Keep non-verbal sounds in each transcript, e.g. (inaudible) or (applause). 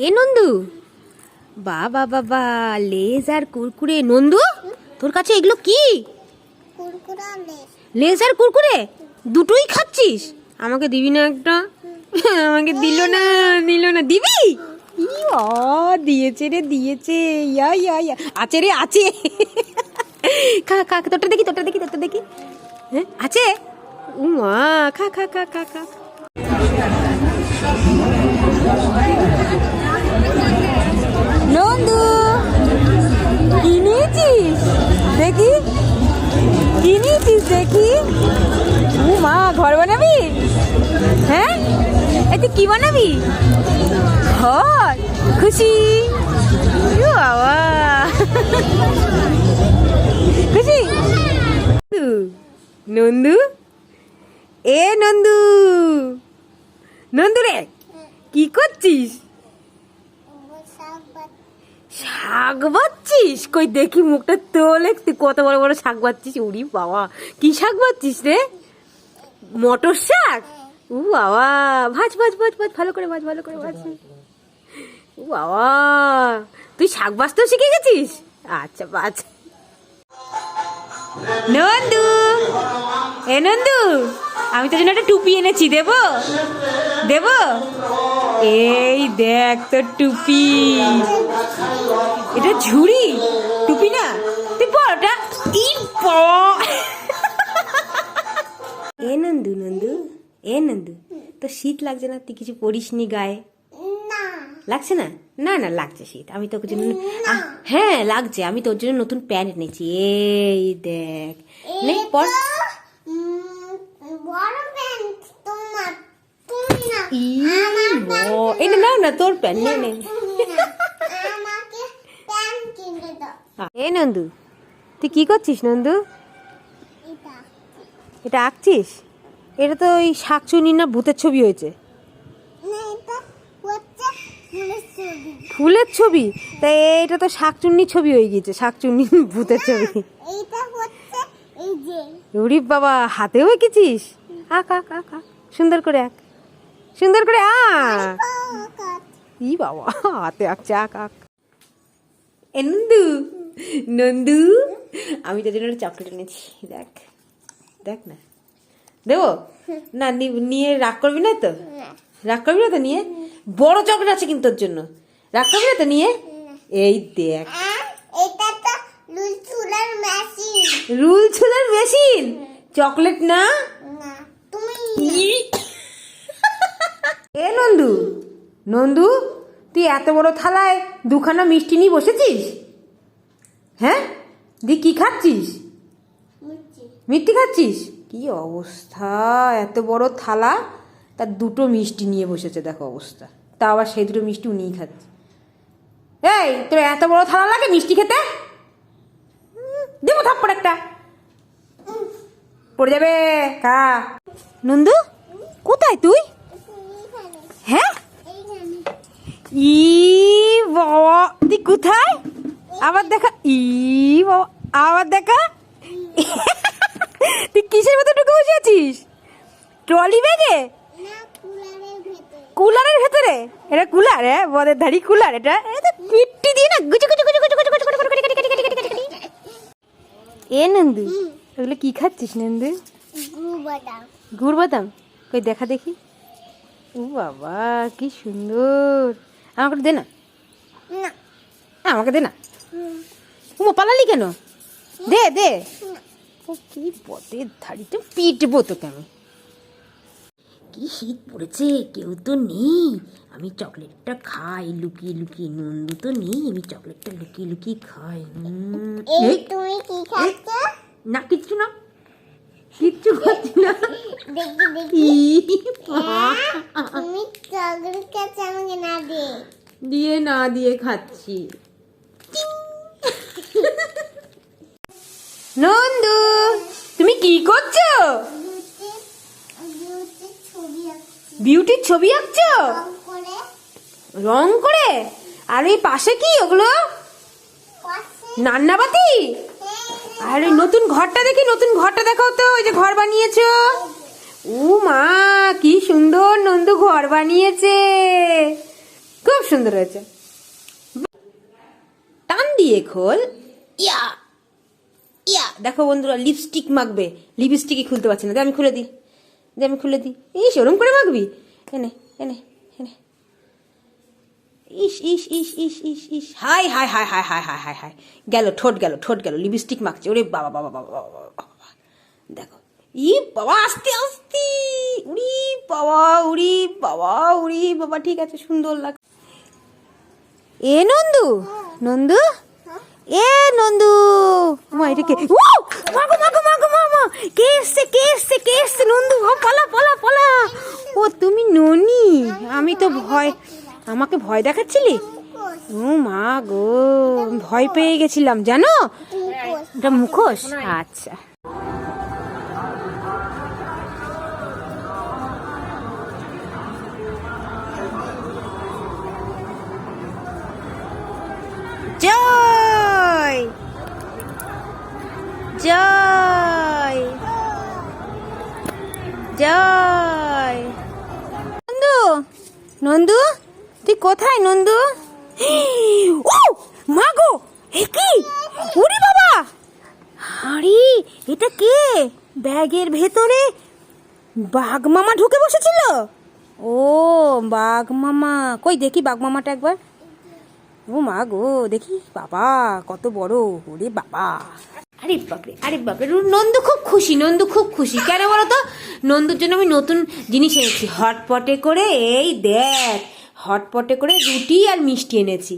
এ নন্দু। বাবা বাবা লেজ আর কুরকুরে। নন্দু তোর কাছে এগুলো কি? লেজ। আর কুরকুরে? দুটোই খাচ্ছিস? আমাকে দিবি না একটা? আমাকে দিল না দিল না। দিবি? দিয়েছে রে দিয়েছে। ইয়া ইয়া ইয়া। আছে রে আছে। খা খা তোরটা দেখি তোরটা দেখি তোরটা দেখি। হ্যাঁ আছে? উ মা খা খা খা খা খা। নন্দু কি নিয়েছিস? দেখি। কি নিয়েছিস দেখি? ও মা ঘর বানাবি? হ্যাঁ? এ তুই কি বানাবি? ঘর। খুশি। বাবা। খুশি? নন্দু, এ নন্দু। নন্দু রে কি করছিস? শাক বাচ্ছিস? কই দেখি মুখটা তোলে, তুই কত বড় বড় শাক বাচ্ছিস? উড়ি বাবা, কি শাক বাচ্ছিস রে? মটর শাক? উ বাবা, ভাজ ভাজ ভাজ ভাজ, ভালো করে ভাজ, ভালো করে ভাজ। উ বাবা, তুই শাক বাজতেও শিখে গেছিস? আচ্ছা বাজ নন্দু, এ নন্দু, আমি তোর জন্য একটা টুপি এনেছি, দেবো? দেবো? এই দেখ তোর টুপি। এটা ঝুড়ি? টুপি না তুই বড়টা ই ব- এ নন্দু নন্দু এ নন্দু তো শীত লাগছে না? তুই কিছু পরিসনি গায়ে? না। লাগছে না? না না লাগছে শীত। আমি তোর জন্য হ্যাঁ লাগছে। আমি তোর জন্য নতুন প্যান্ট এনেছি। এই দেখ। নে পর। তোমার। না। এই না। তোর প্যান্ট। না আমাকে প্যান্ট কিনে দাও এ নন্দু, তুই কি করছিস নন্দু? এটা আঁকছিস? এটা তো ওই শাকচুনি না ভূতের ছবি হয়েছে। ফুলের ছবি? তাই এটা তো শাকচুন্নির ছবি হয়ে গিয়েছে শাকচুন্নি ভূতের ছবি। এইটা হচ্ছে এই যে উরি বাবা, হাতেও এঁকেছিস? আঁক আঁক আঁক আঁক। সুন্দর করে আঁক। সুন্দর করে আঁক। ই বাবা, হাতে আঁকছে, আঁক আঁক। এ নন্দু আমি তোর জন্য চকলেট এনেছি। দেখ দেখ না। দেবো? না নিয়ে রাগ করবি না তো? রাগ করবি না তো নিয়ে? বড় চকলেট আছে কিন্তু তোর জন্য। রাগ করবি না তো নিয়ে? এই দেখ। আর এটা তো লুল চুলার মেশিন রুল ছুলার মেশিন চকলেট না? না তুমি এ নন্দু নন্দু তুই এত বড় থালায় দুখানা মিষ্টি নিয়ে বসেছিস? হ্যাঁ? দি কি খাচ্ছিস? মিষ্টি। খাচ্ছিস? কি অবস্থা? এত বড় থালা। তার দুটো মিষ্টি নিয়ে বসেছে দেখো অবস্থা। তা আবার সেই দুটো মিষ্টি উনিই খাচ্ছে। এই তোর এত বড় থালা লাগে মিষ্টি খেতে? দেবো থাপ্পড় একটা। পড়ে যাবে কা নন্দু কোথায় তুই? হ্যাঁ? ই বাবা তুই কোথায়? আবার দেখা ই বাবা আবার দেখা তুই কিসের ভেতর ঢুকে বসে আছিস ট্রলি ব্যাগে কুলারের ভেতরে এটা কুলার হ্যাঁ বদের ধাড়ি কুলার এটা পিট্টি দিয়ে না গুচু গুচু গুচু গুচু গুচু গুচু গুচু গুচু গুচু গুচু গুচু। এ নন্দু ওগুলো কি খাচ্ছিস নন্দু গুড় বাদাম কই দেখা দেখি ও বাবা কি সুন্দর আমাকে দে না না আমাকে দে না উমা পালালি কেন? দে দে। ও কি পদের ধাড়িতে পিটবো তোকে আমি। কি শীত পড়েছে কেউ তো নেই। আমি চকলেটটা খাই লুকিয়ে লুকিয়ে নন্দু তো নেই। আমি চকলেটটা লুকিয়ে লুকিয়ে খাই। তুমি কি খাচ্ছ? না কিচ্ছু না। কিচ্ছু খাচ্ছি না। দেখি দেখি। তুমি চকলেট খাচ্ছ আমাকে না দে দিয়ে না দিয়ে খাচ্ছি। নন্দু, তুমি কি করছ? বিউটির ছবি আঁকছো? রং করে? আর এই পাশে কি ওগুলো? নান্নাবাতি? আর ওই নতুন ঘরটা দেখি নতুন ঘরটা দেখাও তো, ওই যে ঘর বানিয়েছো। ও মা, কি সুন্দর নন্দু ঘর বানিয়েছে। খুব সুন্দর হয়েছে। দিয়ে খোল। ইয়া ইয়া। দেখো বন্ধুরা লিপস্টিক মাখবে। লিপস্টিকই খুলতে পারছি না। দে আমি খুলে দিই। দে আমি খুলে দিই। ইস ওরম করে মাখবি? এনে এনে এনে। ইস ইস ইস ইস ইস ইস। হাই হাই হাই হাই হাই হাই হাই হাই। গেল ঠোঁট গেল ঠোঁট গেল। লিপস্টিক মাখছে। ওরে বাবা বাবা বাবা বাবা বাবা দেখো। ই বাবা আস্তে আস্তে। উড়ি বাবা উড়ি বাবা উড়ি বাবা ঠিক আছে সুন্দর লাগ এ নন্দু নন্দু? এ নন্দু, মা, এটা কে? ও মাগো মাগো মাগো মামা কে এসছে কে এসছে কে এসছে? নন্দু, ও, পালা পালা পালা। ও, তুমি ননি? আমি তো ভয়, আমাকে ভয় দেখাচ্ছিলি? ও, মা গো ভয় পেয়ে গেছিলাম, জানো? এটা মুখোশ? আচ্ছা। জয়! জয়। জয়। নন্দু নন্দু, তুই কোথায় নন্দু? ও মা গো, এ কি? উরি বাবা! আরে, এটা কে? ব্যাগের ভেতরে বাঘ মামা ঢুকে বসেছিল? ও, বাঘ মামা। কই, দেখি বাঘ মামাটা একবার। ও মা গো, দেখি, বাবা, কত বড়। ওরে বাবা। আরে বাপরে আরে বাপরে। নন্দু খুব খুশি নন্দু খুব খুশি। কেন বলো তো নন্দুর জন্য আমি নতুন জিনিস এনেছি। হটপটে করে এই দেখ হটপটে করে রুটি আর মিষ্টি এনেছি।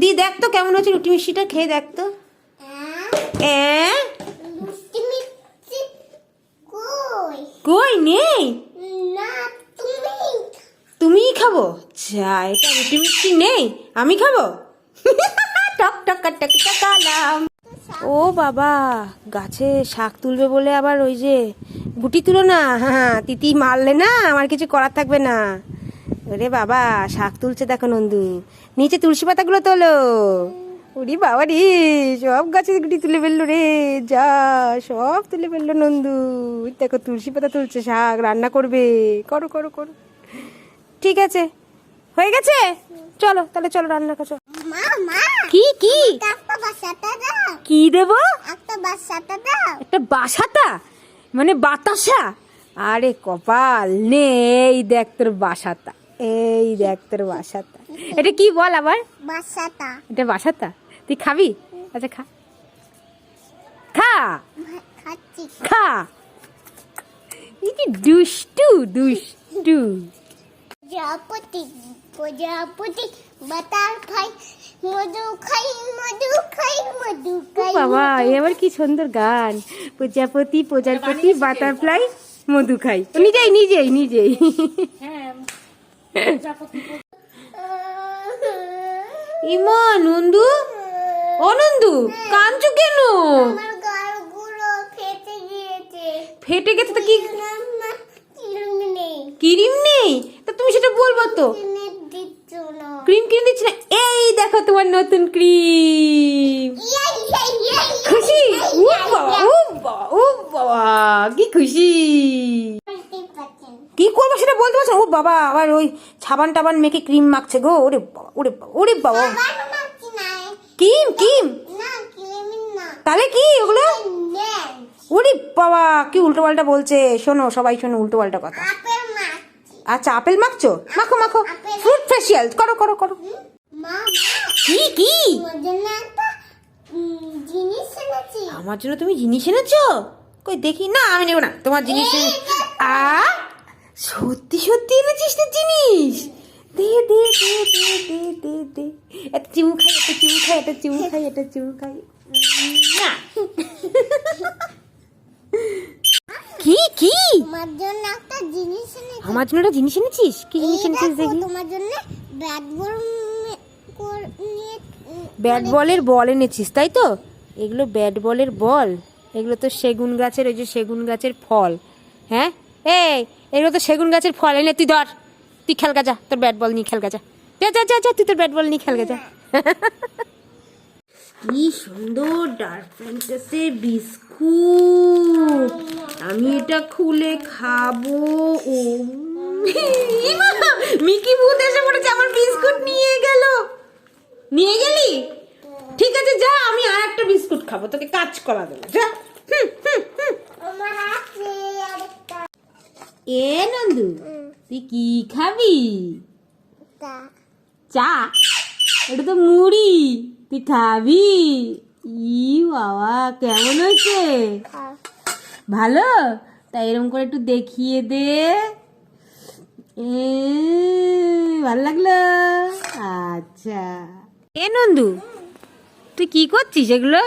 দি দেখ তো কেমন হচ্ছে রুটি মিষ্টিটা খেয়ে দেখ তো। কই? নেই? তুমি? তুমিই খাব? যা এটা রুটি মিষ্টি নেই আমি খাব? (laughs) টক টক টক টকালাম ও বাবা, গাছে শাক তুলবে বলে আবার ওই যে গুটি তুলো না হ্যাঁ তিতি মারলে না আমার কিছু করার থাকবে না। ওরে বাবা, শাক তুলছে দেখো নন্দু, নিচে তুলসী পাতাগুলো তোলো। ওরে বাবা রে, সব গাছে গুটি তুলে ফেলল রে, যা, সব তুলে ফেলল নন্দু। দেখো তুলসী পাতা তুলছে, শাক রান্না করবে। করো করো করো। ঠিক আছে। হয়ে গেছে? চলো তাহলে চলো রান্না করো মা মা! কি কি? কি দেব? একটা বাসাটা বাসাতা মানে বাতাসা? আরে কপাল নেই দেখ তোর বাসাতা এই দেখ তোর বাসাতা এটা কি বল আবার? বাসাটা। এটা বাসাতা তুই খাবি? আচ্ছা খা। খা! খাচ্ছি। খা! এই দুষ্টু দুষ্টু। প্রজাপতি বাতার খাই মধু খাই মধু খাই মধু খাই বাবা এ আবার কি সুন্দর গান। প্রজাপতি প্রজাপতি বাটারফ্লাই মধু খাই। নিজেই নিজেই নিজেই। ইমা নন্দু? ও নন্দু কাঁদছো কেন? ফেটে গেছে তো কি? ক্রিম নেই। তা তুমি সেটা বলব তো। ক্রিম কিনে দিচ্ছি না। এই দেখো তোমার নতুন ক্রিম খুশি? ও বাবা। ও বাবা ও বাবা কি খুশি। কি করব সেটা বলতে পারছ? ও বাবা আবার ওই সাবান টাবান মেখে ক্রিম মাখছে গো। ওরে বাবা ওরে বাবা ওরে বাবা। ক্রিম ক্রিম কিলিমিন না তাহলে কি ওগুলো? ওরে বাবা কি উল্টো পাল্টা বলছে। শোনো সবাই শোনো উল্টো পাল্টা কথা। আচ্ছা আপেল মাখছো? মাখো মাখো। ফ্রুট ফেসিয়াল করো করো করো। কি কি? আমার জন্য তুমি জিনিস এনেছো? কই দেখি। না আমি নেব না। তোমার জিনিস আ? সত্যি সত্যি এনেছিস তোর জিনিস? দে দে দে দে দে দে দে। একটা চুমু খাই একটা চুমু খাই একটা চুমু খাই একটা চুমু খাই। না। (laughs) কি? কি? তোমার জন্য একটা জিনিস এনেছি। আমার জন্য একটা জিনিস এনেছিস? কি জিনিস এনেছিস দেখি তোমার জন্য ব্যাট বল নিয়ে ব্যাট বলের বল এনেছিস তাই তো? এগুলো ব্যাট বলের বল। এগুলো তো সেগুন গাছের ওই যে সেগুন গাছের ফল। হ্যাঁ? এই এগুলো তো সেগুন গাছের ফল। এনে তুই ধর। তুই খেল যা তোর ব্যাট বল নিয়ে খেল যা যা যা যা যা তুই তোর ব্যাট বল নিয়ে খেল যা কি সুন্দর ডার্ক ফ্যান্টাসির বিস্কুট। আমি এটা খুলে খাব। ও মিকি ভূত এসে পড়েছে আমার বিস্কুট নিয়ে গেল। নিয়ে গেলি? ঠিক আছে যা আমি আর একটা বিস্কুট খাব তোকে কাজ করা দেবো যা। এ নন্দু তুই কি খাবি? চা এটা তো মুড়ি। খাবি ই বাবা, কেমন হয়েছে? ভালো? তাই এরকম করে একটু দেখিয়ে দে। ভালো লাগল? আচ্ছা। এ নন্দু, তুই কি করছিস এগুলো?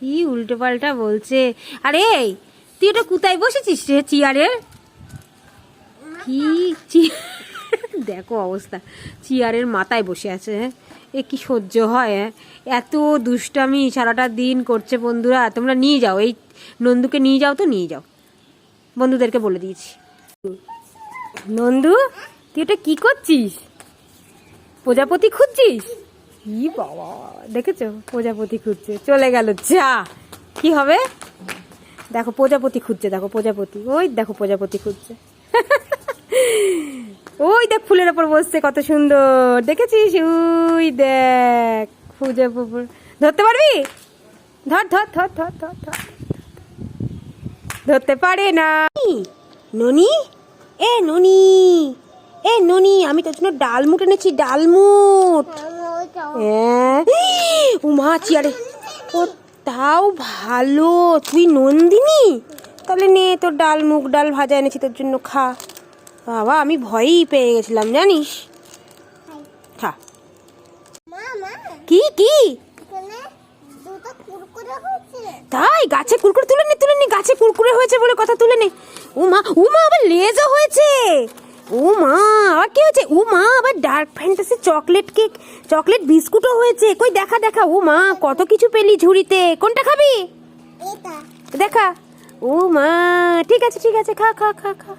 কি উল্টো পাল্টা বলছে? আরে তুই এটা কোথায় বসেছিস রে, চেয়ারের? কি, চি- দেখো অবস্থা। চেয়ারের মাথায় বসে আছে হ্যাঁ? এ কি সহ্য হয় হ্যাঁ? এত দুষ্টামি সারাটা দিন করছে বন্ধুরা। তোমরা নিয়ে যাও, এই নন্দুকে নিয়ে যাও তো, নিয়ে যাও। বন্ধুদেরকে বলে দিয়েছি। নন্দু, তুই এটা কি করছিস? প্রজাপতি খুঁজছিস? ই বাবা, দেখেছ? প্রজাপতি খুঁজছে, চলে গেল, যা। কি হবে? দেখো, প্রজাপতি খুঁজছে, দেখো, প্রজাপতি। ওই দেখো, প্রজাপতি খুঁজছে। (laughs) ওই দেখ ফুলের ওপর বসছে, কত সুন্দর। দেখেছিস? ওই দেখ পূজা পুকুর। ধরতে পারবি? ধর ধর ধর ধর ধর ধর। ধরতে পারে না। ননি? এ ননি! এ ননি, আমি তোর জন্য ডালমুট এনেছি ডালমুট হ্যাঁ। (gasps) উমা, চেয়ারে। ও, তাও ভালো। তুই নন্দিনী? তাহলে নে, তোর ডাল মুগ ডাল ভাজা এনেছি তোর জন্য, খা। বাবা আমি ভয়ই পেয়ে গেছিলাম জানিস? খা মা মা। কি কি? তাই? গাছে কুরকুরে তুলে নে তুলে নে। গাছে কুরকুরে হয়েছে বলে কথা তুলে নে। ও মা ও মা আবার লেজও হয়েছে। ও মা আবার কি হয়েছে? ও মা আবার dark fantasy chocolate cake chocolate বিস্কুটও হয়েছে। কই দেখা দেখা। ও মা কত কিছু পেলি ঝুড়িতে। কোনটা খাবি? দেখা। ও মা ঠিক আছে ঠিক আছে। খা খা খা খা।